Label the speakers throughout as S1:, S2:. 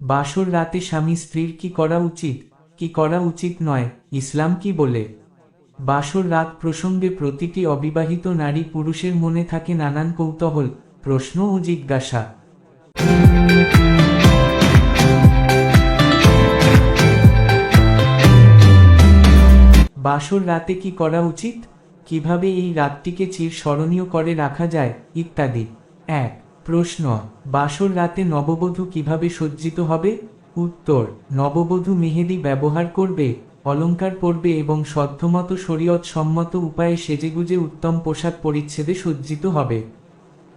S1: বাসর রাতে স্বামী স্ত্রীর কি করা উচিত, কি করা উচিত নয়, ইসলাম কি বলে? বাসর রাত প্রসঙ্গে প্রতিটি অবিবাহিত নারী পুরুষের মনে থাকে নানান কৌতূহল, প্রশ্ন ও জিজ্ঞাসা। বাসর রাতে কি করা উচিত? কীভাবে এই রাতটিকে চির স্মরণীয় করে রাখা যায়? ইত্যাদি। এক প্রশ্ন, বাসর রাতে নববধূ কীভাবে সজ্জিত হবে? উত্তর, নববধূ মেহেদি ব্যবহার করবে অলংকার পরবে এবং সদ্ধমত শরীয়ত সম্মত উপায়ে সেজেগুজে উত্তম পোশাক পরিচ্ছেদে সজ্জিত হবে।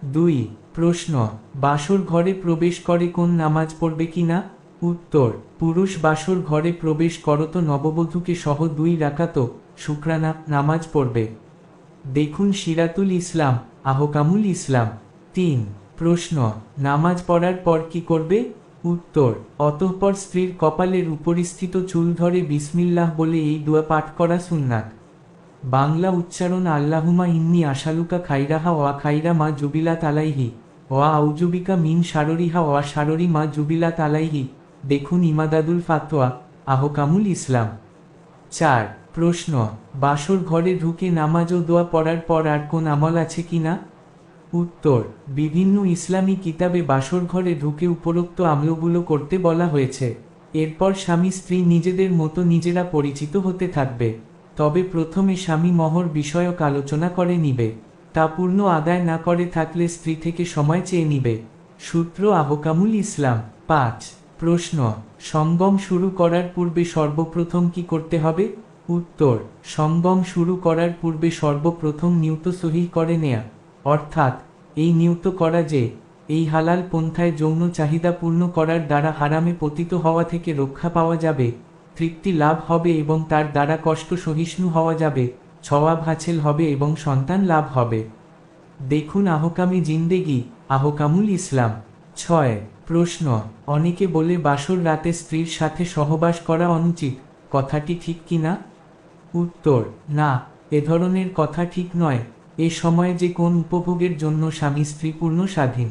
S1: দুই, প্রশ্ন, বাসর ঘরে প্রবেশ করে কোন নামাজ পড়বে কিনা? উত্তর, পুরুষ বাসর ঘরে প্রবেশ করত নববধূকে সহ দুই রাকাত শুক্রানা নামাজ পড়বে। দেখুন সিরাতুল ইসলাম, আহকামুল ইসলাম। তিন প্রশ্ন, নামাজ পড়ার পর কি করবে? উত্তর, অতঃপর স্ত্রীর কপালের উপরিস্থিত চুল ধরে বিসমিল্লাহ বলে এই দোয়া পাঠ করা সুন্নাত। বাংলা উচ্চারণ আল্লাহুমা ইন্নি আশালুকা খাইরাহা ওয়া খাইরা মা জুবিলা তালাইহি ওয়া আউজুবিকা মিন সাররিহা ওয়া সাররি মা জুবিলা তালাইহি দেখুন ইমাদাদুল ফাতোয়া, আহকামুল ইসলাম। চার, প্রশ্ন, বাসর ঘরে ঢুকে নামাজ ও দোয়া পড়ার পর আর কোন আমল আছে কিনা? উত্তর, বিভিন্ন ইসলামী কিতাবে বাসর ঘরে ঢুকে উপরোক্ত আমলগুলো করতে বলা হয়েছে। এরপর স্বামী স্ত্রী নিজেদের মতো নিজেরা পরিচিত হতে থাকবে। তবে প্রথমে স্বামী মহর বিষয়ক আলোচনা করে নিবে। তা পূর্ণ আদায় না করে থাকলে স্ত্রী থেকে সময় চেয়ে নিবে। সূত্র আহকামুল ইসলাম, পাঁচ। প্রশ্ন, সঙ্গম শুরু করার পূর্বে সর্বপ্রথম কি করতে হবে? উত্তর, সঙ্গম শুরু করার পূর্বে সর্বপ্রথম নিয়ত সহি করে নেয়া। অর্থাৎ, এই নিয়ত করা যে, এই হালাল পন্থায় যৌন চাহিদা পূর্ণ করার দ্বারা হারামে পতিত হওয়া থেকে রক্ষা পাওয়া যাবে, তৃপ্তি লাভ হবে এবং তার দ্বারা কষ্ট সহিষ্ণু হওয়া যাবে ছওয়াব হাছেল হবে এবং সন্তান লাভ হবে। দেখুন আহকামি জিন্দেগি, আহকামুল ইসলাম। ছয়, প্রশ্ন, অনেকে বলে বাসর রাতে স্ত্রীর সাথে সহবাস করা অনুচিত, কথাটি ঠিক কিনা? উত্তর, না, এ ধরনের কথা ঠিক নয়। এ সময়ে যে কোন উপভোগের জন্য স্বামী স্ত্রী পূর্ণ স্বাধীন।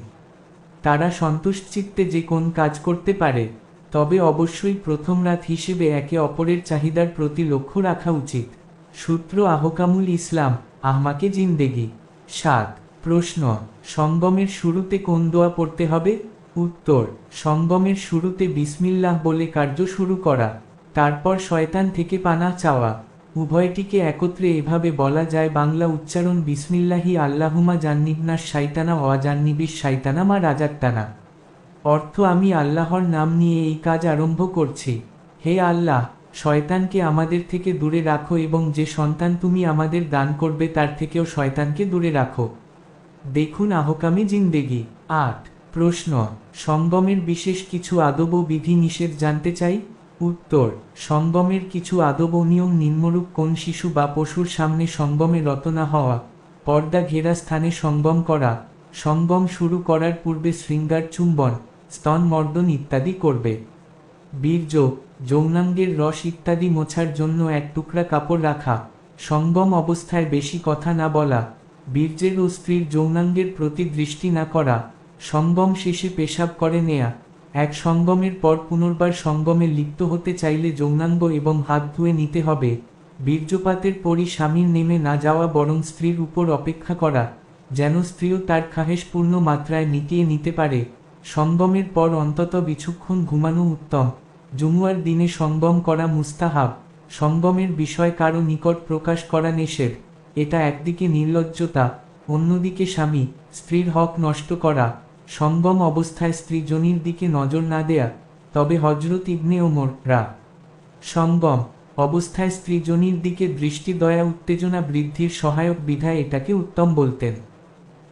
S1: তারা সন্তুষ্টচিত্তে যে কোন কাজ করতে পারে, তবে অবশ্যই প্রথম রাত হিসেবে একে অপরের চাহিদার প্রতি লক্ষ্য রাখা উচিত। সূত্র আহকামুল ইসলাম, আহমাকে জিন্দেগি। সাত, প্রশ্ন, সঙ্গমের শুরুতে কোন দোয়া পড়তে হবে? উত্তর, সঙ্গমের শুরুতে বিসমিল্লাহ বলে কার্য শুরু করা, তারপর শয়তান থেকে পানা চাওয়া। উভয়টিকে একত্রে এভাবে বলা যায়, বাংলা উচ্চারণ বিসমিল্লাহি আল্লাহুমা জান্নিবনাস শাইতানা ওয়া জান্নিবিস শাইতানা মা রাজাত্তানা। অর্থ, আমি আল্লাহর নাম নিয়ে এই কাজ আরম্ভ করছি। হে আল্লাহ, শয়তানকে আমাদের থেকে দূরে রাখো এবং যে সন্তান তুমি আমাদের দান করবে তার থেকেও শয়তানকে দূরে রাখো। দেখুন আহকামে জিন্দেগি। আট, প্রশ্ন, সঙ্গমের বিশেষ কিছু আদব ও বিধি নিষেধ জানতে চাই? উত্তর, সঙ্গমের কিছু আদব ও নিয়ম নিম্নরূপ কোন শিশু বা পশুর সামনে সঙ্গমে রত না হওয়া, পর্দা ঘেরা স্থানে সঙ্গম করা, সঙ্গম শুরু করার পূর্বে শৃঙ্গার চুম্বন, স্তন মর্দন ইত্যাদি করবে। বীর্য, যৌনাঙ্গের রস ইত্যাদি মোছার জন্য এক টুকরা কাপড় রাখা, সঙ্গম অবস্থায় বেশি কথা না বলা, বীর্যের ও স্ত্রীর যৌনাঙ্গের প্রতি দৃষ্টি না করা, সঙ্গম শেষে পেশাব করে নেয়া এক সঙ্গমের পর পুনর্বার সঙ্গমে লিপ্ত হতে চাইলে যৌনাঙ্গ এবং হাত ধুয়ে নিতে হবে। বীর্যপাতের পরই স্বামীর নেমে না যাওয়া বরং স্ত্রীর উপর অপেক্ষা করা, যেন স্ত্রীও তার খাহেশ পূর্ণ মাত্রায় মিটিয়ে নিতে পারে। সঙ্গমের পর অন্তত বিচক্ষণ ঘুমানো উত্তম। জুমুয়ার দিনে সঙ্গম করা মুস্তাহাব, সঙ্গমের বিষয় কারও নিকট প্রকাশ করা নিষেধ। এটা একদিকে নির্লজ্জতা, অন্যদিকে স্বামী, স্ত্রীর হক নষ্ট করা। সঙ্গম অবস্থায় স্ত্রী জনির দিকে নজর না দেয়া, তবে হজরত ইবনে ওমর রা। সঙ্গম অবস্থায় স্ত্রী জনির দিকে দৃষ্টি দয়া উত্তেজনা বৃদ্ধির সহায়ক বিধায় এটাকে উত্তম বলতেন।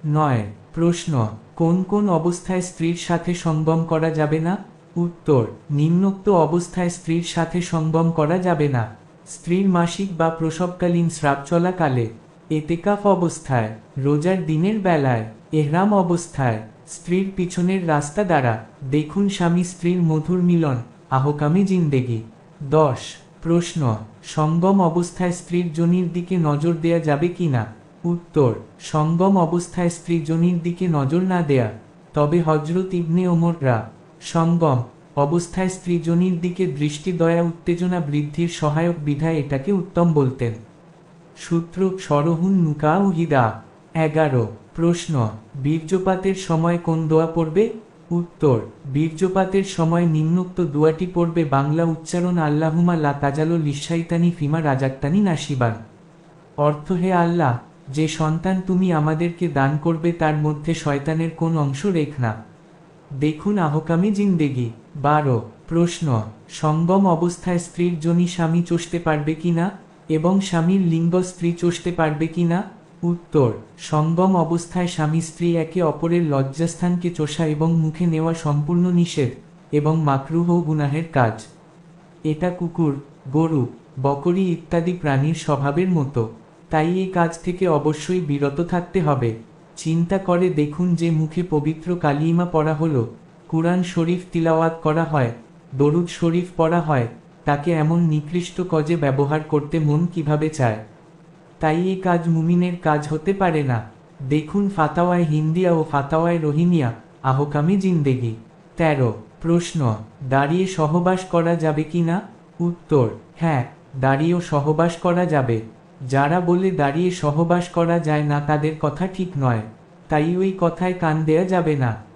S1: নয়, প্রশ্ন, কোন কোন অবস্থায় স্ত্রীর সাথে সঙ্গম করা যাবে না? উত্তর, নিম্নোক্ত অবস্থায় স্ত্রীর সাথে সঙ্গম করা যাবে না। স্ত্রীর মাসিক বা প্রসবকালীন স্রাব চলাকালে, এতেকাফ অবস্থায়, রোজার দিনের বেলায়, এহরাম অবস্থায় স্ত্রীর পিছনের রাস্তা দ্বারা, দেখুন স্বামী স্ত্রীর মধুর মিলন, আহকামে জিন্দেগি। দশ, প্রশ্ন, সঙ্গম অবস্থায় স্ত্রীর জনির দিকে নজর দেয়া যাবে কিনা উত্তর, সঙ্গম অবস্থায় স্ত্রী জনির দিকে নজর না দেয়া। তবে হজরত ইবনে ওমররা সঙ্গম অবস্থায় স্ত্রীজনীর দিকে দৃষ্টি দয়া উত্তেজনা বৃদ্ধির সহায়ক বিধায় এটাকে উত্তম বলতেন। সূত্র, সরহুন নুকা ও হিদা। এগারো। প্রশ্ন, বীর্যপাতের সময় কোন দোয়া পড়বে? উত্তর, বীর্যপাতের সময় নিম্নোক্ত দোয়াটি পড়বে বাংলা উচ্চারণ আল্লাহুমা লা তাজালো লিসাইতানি ফিমা রাজাক্তানি নাসিবান অর্থ, হে আল্লাহ, যে সন্তান তুমি আমাদেরকে দান করবে তার মধ্যে শয়তানের কোন অংশ রেখ না। দেখুন আহকামে জিন্দেগি। বারো। প্রশ্ন, সঙ্গম অবস্থায় স্ত্রীর জনি স্বামী চষতে পারবে কিনা? এবং স্বামীর লিঙ্গ স্ত্রী চষতে পারবে কিনা? উত্তর, সঙ্গম অবস্থায় স্বামী স্ত্রী একে অপরের লজ্জাস্থানকে চষা এবং মুখে নেওয়া সম্পূর্ণ নিষেধ এবং মাকরুহ গুনাহের কাজ। এটা কুকুর, গরু, বকরি ইত্যাদি প্রাণীর স্বভাবের মতো। তাই এই কাজ থেকে অবশ্যই বিরত থাকতে হবে। চিন্তা করে দেখুন যে মুখে পবিত্র কালিমা পড়া হলো, কুরআন শরীফ তিলাওয়াত করা হয়, দরুদ শরীফ পড়া হয়, তাকে এমন নিকৃষ্ট কজে ব্যবহার করতে মন কীভাবে চায়। তাই এই কাজ মুমিনের কাজ হতে পারে না। দেখুন ফাতাওয়ায় হিন্দিয়া ও ফাতাওয়ায় রোহিঙ্গিয়া, আহকামে জিন্দেগি। তেরো, প্রশ্ন, দাঁড়িয়ে সহবাস করা যাবে কি না? উত্তর হ্যাঁ দাঁড়িয়েও সহবাস করা যাবে। যারা বলে দাঁড়িয়ে সহবাস করা যায় না তাদের কথা ঠিক নয়। তাই ওই কথায় কান দেয়া যাবে না।